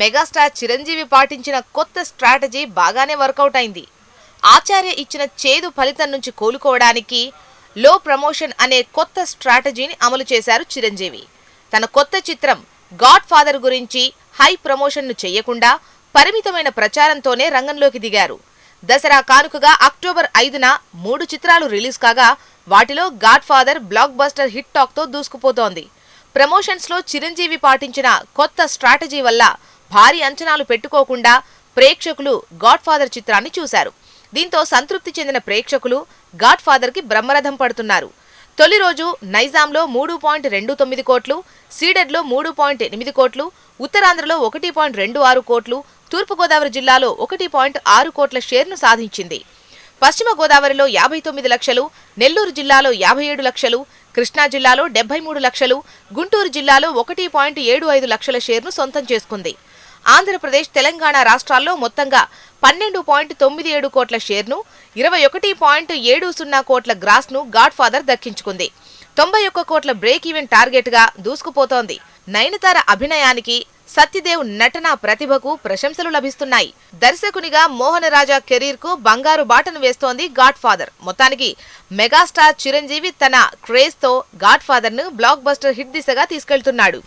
Megastar Chiranjeevi పాటించిన కొత్త strategy బాగానే వర్కౌట్ అయింది. ఆచార్య ఇచ్చిన చేదు ఫలితం నుంచి కోలుకోవడానికి లో ప్రమోషన్ అనే కొత్త స్ట్రాటజీని అమలు చేశారు చిరంజీవి. తన కొత్త చిత్రం గాడ్ ఫాదర్ గురించి హై ప్రమోషన్ను చేయకుండా పరిమితమైన ప్రచారంతోనే రంగంలోకి దిగారు. దసరా కానుకగా అక్టోబర్ ఐదున మూడు చిత్రాలు రిలీజ్ కాగా వాటిలో Godfather blockbuster hit టాక్తో దూసుకుపోతోంది. ప్రమోషన్స్లో చిరంజీవి పాటించిన కొత్త స్ట్రాటజీ వల్ల భారీ అంచనాలు పెట్టుకోకుండా ప్రేక్షకులు గాడ్ఫాదర్ చిత్రాన్ని చూశారు. దీంతో సంతృప్తి చెందిన ప్రేక్షకులు గాడ్ఫాదర్కి బ్రహ్మరథం పడుతున్నారు. తొలి రోజు నైజాంలో మూడు పాయింట్ రెండు తొమ్మిది కోట్లు సీడెడ్లో మూడు పాయింట్ ఎనిమిది కోట్లు ఉత్తరాంధ్రలో ఒకటి పాయింట్ రెండు ఆరు కోట్లు తూర్పుగోదావరి జిల్లాలో ఒకటి పాయింట్ ఆరు కోట్ల షేర్ను సాధించింది. పశ్చిమ గోదావరిలో యాభై తొమ్మిది లక్షలు నెల్లూరు జిల్లాలో యాభై ఏడు లక్షలు కృష్ణా జిల్లాలో డెబ్బై మూడు లక్షలు గుంటూరు జిల్లాలో ఒకటి పాయింట్ ఏడు ఐదు లక్షల షేర్ను సొంతం చేసుకుంది. ఆంధ్రప్రదేశ్ తెలంగాణ రాష్ట్రాల్లో మొత్తంగా పన్నెండు పాయింట్ తొమ్మిది ఏడు కోట్ల షేర్ను ఇరవై ఒకటి పాయింట్ ఏడు సున్నా కోట్ల గ్రాస్ను గాడ్ఫాదర్ దక్కించుకుంది. తొంభై ఒక్క కోట్ల బ్రేక్ ఈవెన్ టార్గెట్గా దూసుకుపోతోంది. నయనతార అభినయానికి సత్యదేవ్ నటన ప్రతిభకు ప్రశంసలు లభిస్తున్నాయి. దర్శకునిగా మోహన రాజా కెరీర్కు బంగారు బాటను వేస్తోంది గాడ్ ఫాదర్ మొత్తానికి మెగాస్టార్ చిరంజీవి తన క్రేజ్తో గాడ్ ఫాదర్ను బ్లాక్ బస్టర్ హిట్ దిశగా తీసుకెళ్తున్నాడు.